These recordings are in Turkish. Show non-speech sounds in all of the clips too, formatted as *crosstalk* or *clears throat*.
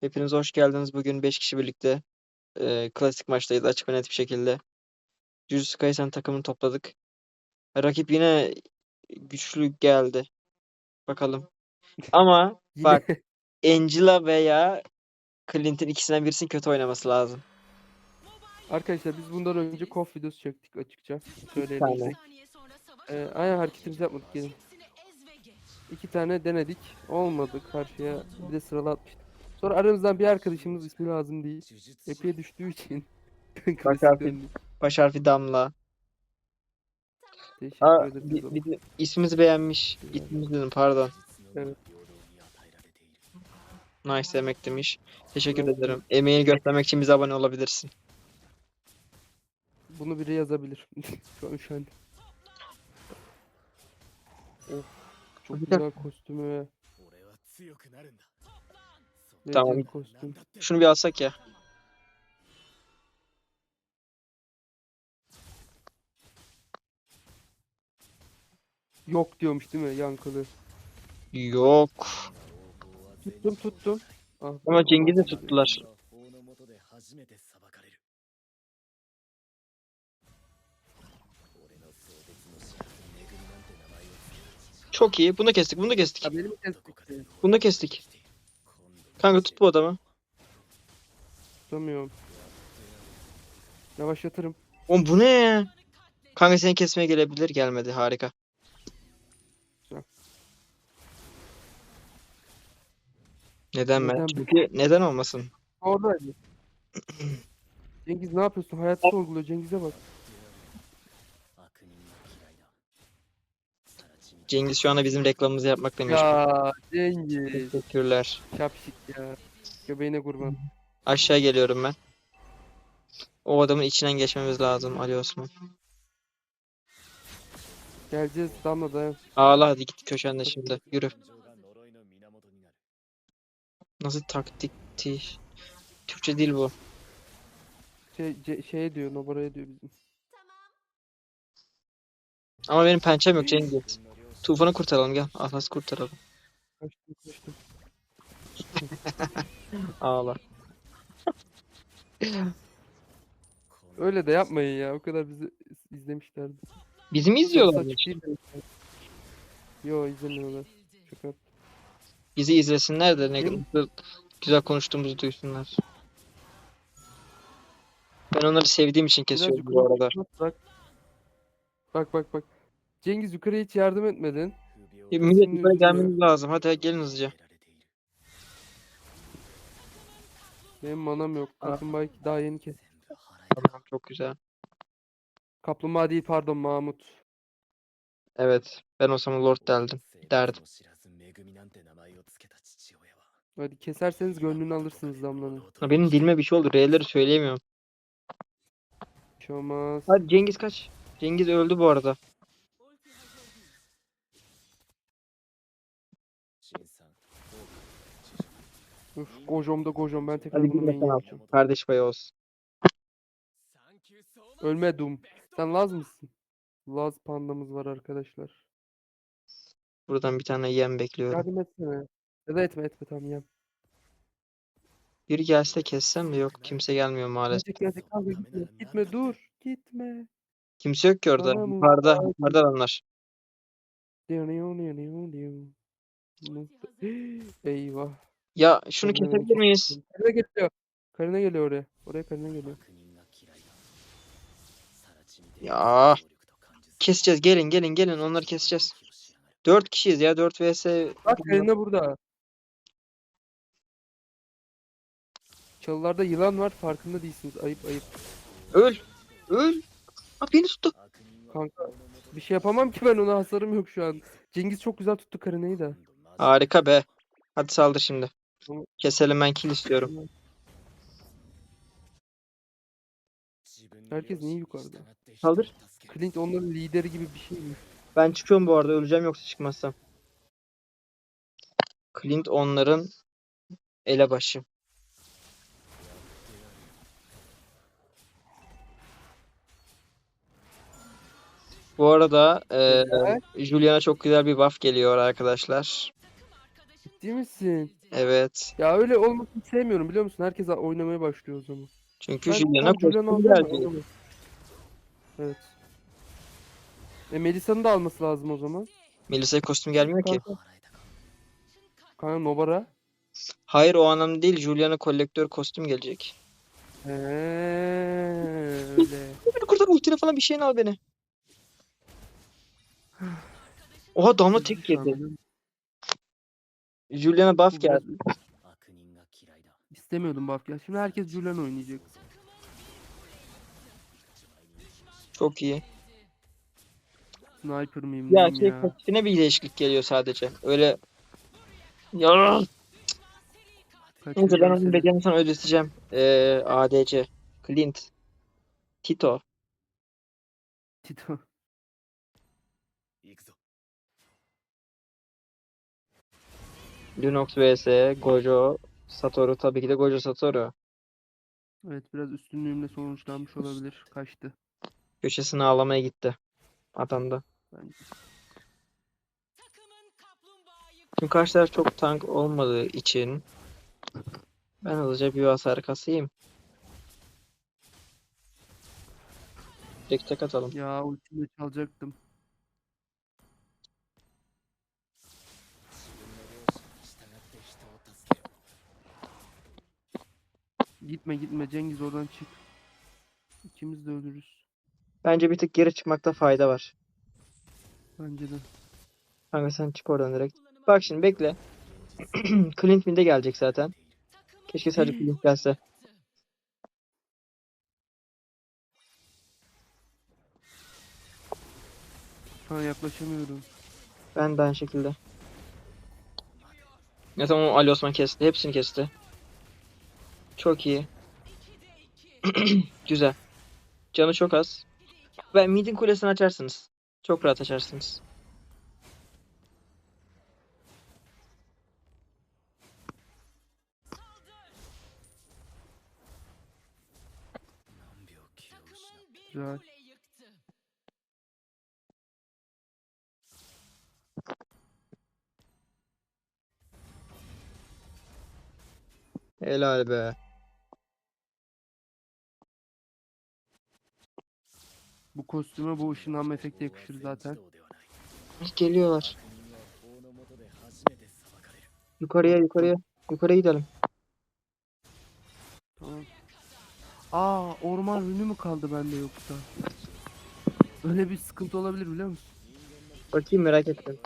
Hepiniz hoş geldiniz. Bugün 5 kişi birlikte e, klasik maçtayız açık ve net bir şekilde. Jujutsu Kaisen takımını topladık. Rakip yine güçlü geldi. Bakalım. Ama *laughs* bak Angela veya Clint'in ikisinden birisinin kötü oynaması lazım. Arkadaşlar biz bundan önce kof videosu çektik açıkça. Söyleyebilirsek. Ee, aynen hareketimizi yapmadık gelin. İki tane denedik. Olmadı karşıya. Bir de sıralı atmıştık. Sonra aramızdan bir arkadaşımız ismi lazım değil. Epey düştüğü için. *laughs* klasik harfi. Baş harfi Damla. Teşekkür Aa, oğlum. bir de ismimizi beğenmiş. İsmimizi dedim pardon. Evet. Nice demek demiş. Teşekkür Evet. ederim. Emeğini göstermek için bize abone olabilirsin. Bunu biri yazabilir. *laughs* Şu an üşendim. Of. Çok Bir güzel kostümü. Tamam. Kostüm. Şunu bir alsak ya. Yok diyormuş değil mi yankılı? Yok. Tuttum tuttum. Ah, Ama Cengiz'i tuttular. Çok iyi. Bunu da kestik. Bunu da kestik. Ya benim kestik. Bunu da kestik. Kanka tut bu adamı. Tutamıyorum. Yavaşlatırım. Oğlum bu ne ya? Kanka seni kesmeye gelebilir. Gelmedi. Harika. Neden ben? Neden? Çünkü neden olmasın? Oradaydı. *clears throat* Cengiz ne yapıyorsun? Hayatı sorguluyor. Cengiz'e bak. Cengiz şu anda bizim reklamımızı yapmakla meşgul. Ya Cengiz. Teşekkürler. Şapşik ya. Göbeğine kurban. Aşağı geliyorum ben. O adamın içinden geçmemiz lazım Ali Osman. Geleceğiz damla dayan. Ağla hadi git köşende şimdi. Yürü. Nasıl taktikti? Türkçe değil bu. Şey, ce, şey diyor, Nobara'ya diyor bizim. Ama benim pençem yok Cengiz. Tufan'ı kurtaralım gel. Atlas'ı kurtaralım. Kaçtım kaçtım. *laughs* Ağla. *laughs* Öyle de yapmayın ya. O kadar bizi izlemişlerdi. Bizi mi Çok izliyorlar? mi? Yo izlemiyorlar. Şaka. Bizi izlesinler de ne Değil mi? güzel, güzel konuştuğumuzu duysunlar. Ben onları sevdiğim için kesiyorum Birazcık bu arada. Bak bak bak. Cengiz yukarıya hiç yardım etmedin. Ya, Millet üzülüyor. gelmemiz lazım. Hadi gelin hızlıca. Benim manam yok. Aa. Kaplumbağa daha yeni kes. Tamam çok güzel. Kaplumbağa değil pardon Mahmut. Evet. Ben o zaman Lord derdim. Derdim. Hadi keserseniz gönlünü alırsınız damlanın. Ha, benim dilime bir şey oldu. R'leri söyleyemiyorum. Bir şey olmaz. Hadi Cengiz kaç. Cengiz öldü bu arada. Üf, gojom da gojom ben tekrar Hadi bunu main sen al. yapacağım. Kardeş payı olsun. Ölmedim. Sen Laz mısın? Laz pandamız var arkadaşlar. Buradan bir tane yem bekliyorum. Yardım etsene. Ya da etme etme tamam yem. Biri gelse kessem de yok. Kimse gelmiyor maalesef. Gelecek gelecek kanka gitme. Gitme dur. Gitme. Kimse yok ki orada. Bana mı? Yukarıda. Yukarıda adamlar. *gasps* Eyvah. Ya şunu kesebilir miyiz? Karına geliyor. Karına geliyor oraya. Oraya karına geliyor. Ya. Keseceğiz. Gelin gelin gelin. Onları keseceğiz. 4 kişiyiz ya. 4 vs. Bak karına burada. Çalılarda yılan var farkında değilsiniz. Ayıp ayıp. Öl. Öl. Aa, beni tuttu. Kanka bir şey yapamam ki ben ona hasarım yok şu an. Cengiz çok güzel tuttu karınayı da. Harika be. Hadi saldır şimdi. Keselim ben kill istiyorum. Herkes niye yukarıda? Saldır. Clint onların lideri gibi bir şey mi? Ben çıkıyorum bu arada. Öleceğim yoksa çıkmazsam. Clint onların elebaşı. Bu arada eee Güzel. Julian'a çok güzel bir buff geliyor arkadaşlar. Ciddi misin? Evet. Ya öyle olmasını sevmiyorum biliyor musun? Herkes oynamaya başlıyor o zaman. Çünkü Julian'a kostüm alamam. Evet. E Melisa'nın da alması lazım o zaman. Melisa'ya kostüm gelmiyor ki. Kanka, Novara. Hayır o anlamda değil. Julian'a kolektör kostüm gelecek. He öyle. *laughs* Beni kurtar ultine falan bir şeyini al beni. Oha damla tek girdi. Julian'a buff geldi. İstemiyordum buff ya. Şimdi herkes Julian oynayacak. Çok iyi. Sniper mıyım Ya şey ya? pasifine bir değişiklik geliyor sadece. Öyle ya neyse ben mesela. bedelini sana ödeteceğim. Ee, ADC. Clint. Tito. Tito. Lunox vs Gojo. Satoru tabii ki de Gojo Satoru. Evet biraz üstünlüğümle sonuçlanmış olabilir. Kaçtı. Köşesine ağlamaya gitti. Adam da. Bence. Çünkü karşı taraf çok tank olmadığı için ben hızlıca bir hasar kasayım. Tek tek atalım. Ya ultimle çalacaktım. Gitme gitme Cengiz oradan çık. İkimiz de ölürüz. Bence bir tık geri çıkmakta fayda var. Bence de. Kanka sen çık oradan direkt. Bak şimdi bekle. *clears throat* Clint mid'e gelecek zaten. Keşke sadece Clint gelse. Şu an yaklaşamıyorum. Ben de aynı şekilde. Ya tamam Ali Osman kesti. Hepsini kesti. Çok iyi. *clears throat* Güzel. Canı çok az. Ve midin kulesini açarsınız. Çok rahat açarsınız. Güzel. Helal be. Bu kostüme bu ışınlanma efekti yakışır zaten. Geliyorlar. Yukarıya yukarıya. Yukarıya gidelim. Tamam. Aa orman rünü mü kaldı bende yoksa? Öyle bir sıkıntı olabilir biliyor musun? Bakayım merak ettim.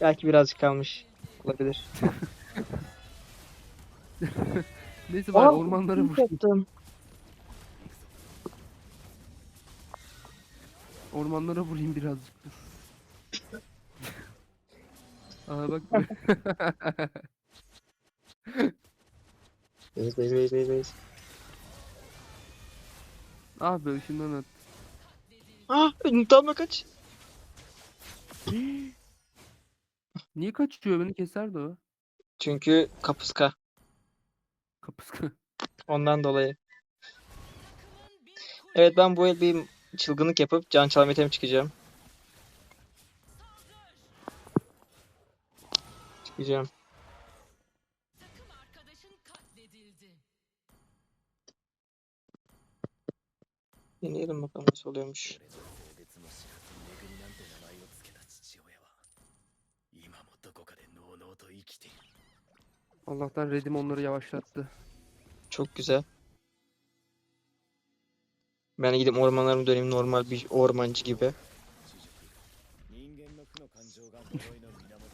Belki birazcık kalmış. Olabilir. *laughs* Neyse bari Aa, ormanlara ulti vur. attım. Ormanlara vurayım birazcık dur. *laughs* Aa bak. Beyz beyz beyz beyz. ah be ışından at. Ah damla kaç. *gasps* Niye kaçıyor beni keserdi o. Çünkü kapuska. Kapıska. Ondan dolayı. Evet ben bu el bir çılgınlık yapıp can çalma item çıkacağım. Çıkacağım. Deneyelim bakalım nasıl oluyormuş. Allah'tan Redim onları yavaşlattı. Çok güzel. Ben gidip ormanlarımı döneyim normal bir ormancı gibi.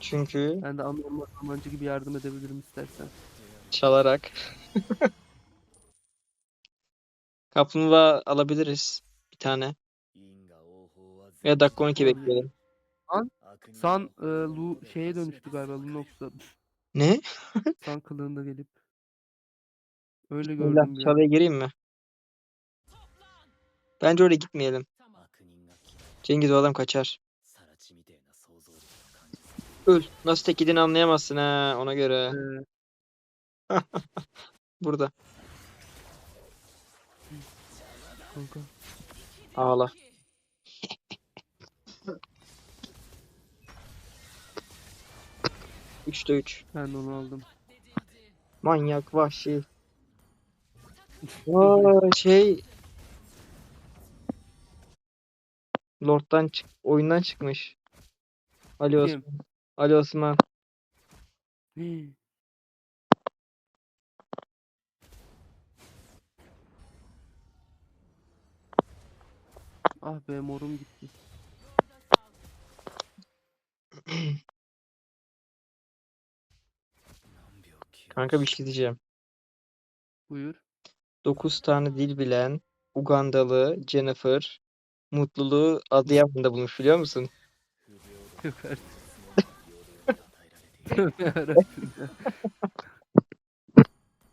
Çünkü Ben de anormal amancı gibi yardım edebilirim istersen. çalarak *laughs* kaplumbağa alabiliriz bir tane. Ya dakika 12 Olabilir. bekleyelim. San e, Lu şeye dönüştü galiba Lunox'ta. Ne? San kılığında gelip. Öyle gördüm an. çalıya gireyim mi? Bence oraya gitmeyelim. Cengiz o adam kaçar. Öl. Nasıl tek yediğini anlayamazsın ha ona göre. *laughs* Burada. Ağla. *laughs* 3'te 3. Ben de onu aldım. Manyak vahşi. *laughs* Aa, şey Lord'dan çık oyundan çıkmış. Ali Kim? Osman. Ali Osman. Hii. *gasps* Ah be morum gitti. *clears throat* Kanka bir şey diyeceğim. Buyur. 9 tane dil bilen Ugandalı Jennifer mutluluğu Adıyaman'da bulmuş biliyor musun?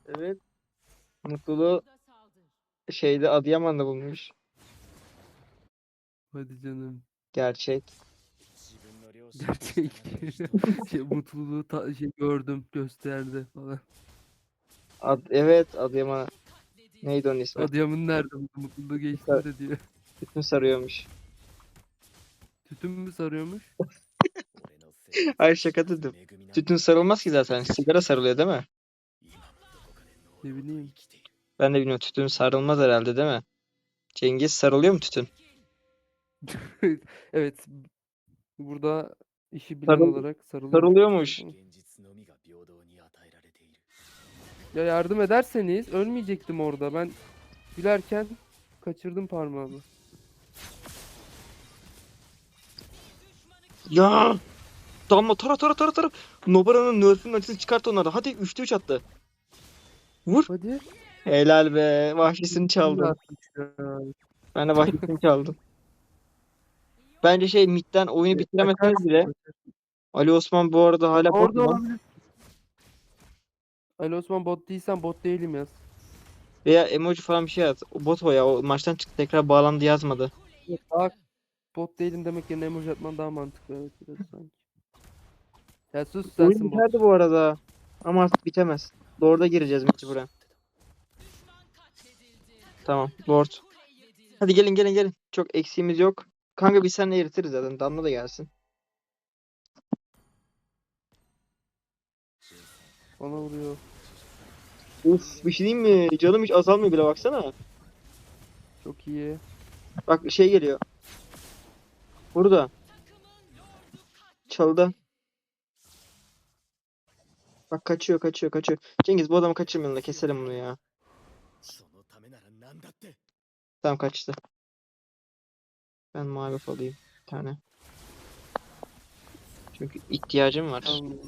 Evet. Mutluluğu şeyde Adıyaman'da bulmuş. Hadi canım. Gerçek. Gerçek. *laughs* şey mutluluğu ta- şey gördüm gösterdi falan. Ad evet Adıyaman. Neydi onun ismi? Adıyaman nerede mutluluğu geçti de diyor. Bütün sarıyormuş. Tütün mü sarıyormuş? *laughs* Hayır şaka dedim. Tütün sarılmaz ki zaten. Sigara sarılıyor değil mi? Ne bileyim. Ben de bilmiyorum. Tütün sarılmaz herhalde değil mi? Cengiz sarılıyor mu tütün? *laughs* evet. Burada işi bilen Sarıl- olarak sarılıyor. Sarılıyormuş. Ya yardım ederseniz ölmeyecektim orada. Ben gülerken kaçırdım parmağımı. Ya! Damla tara tara tara tara. Nobara'nın nerf'inin acısını çıkart onlara. Hadi 3'te 3 attı. Vur. Hadi. Helal be. Vahşisini ya. Ben de vahşisini çaldım. Bence şey midden oyunu bitiremezseniz bile Ali Osman bu arada hala bot Orada mu? olabilir. Ali Osman bot değilsen bot değilim yaz. Veya emoji falan bir şey at. Bot o ya. O maçtan çıktı tekrar bağlandı yazmadı. Bak bot değilim demek yerine emoji atman daha mantıklı evet biraz sanki. Ya sus Oyun sensin bot. biterdi bu arada. Ama artık bitemez. Lord'a gireceğiz mecburen. Tamam. Lord. Hadi gelin gelin gelin. Çok eksiğimiz yok. Kanka biz seninle eritiriz zaten. Damla da gelsin. Bana vuruyor. Uf bir şey diyeyim mi? Canım hiç azalmıyor bile baksana. Çok iyi. Bak şey geliyor. Burada. Çalıda. Bak kaçıyor kaçıyor kaçıyor. Cengiz bu adamı kaçırmayalım da keselim bunu ya. Tamam kaçtı. Ben mavi alayım bir tane. Çünkü ihtiyacım var. Tamam.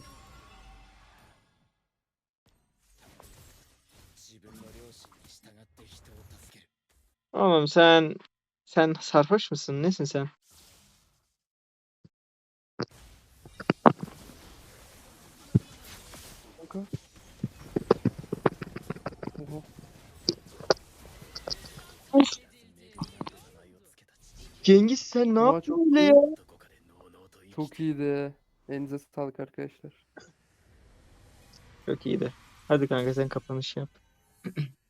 Oğlum sen sen sarhoş musun? Nesin sen? Kanka. Oha. Cengiz sen ne Ama yaptın çok öyle ya? Çok iyiydi. Elinize sağlık arkadaşlar. Çok iyiydi. Hadi kanka sen kapanış yap. *clears throat*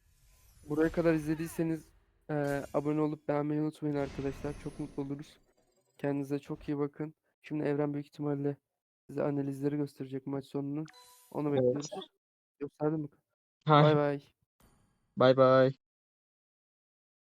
Buraya kadar izlediyseniz eee, abone olup beğenmeyi unutmayın arkadaşlar. Çok mutlu oluruz. Kendinize çok iyi bakın. Şimdi Evren büyük ihtimalle size analizleri gösterecek maç sonunun. Onu bekliyoruz. Gösterdi mi? Ha, Bay bay. bay bay.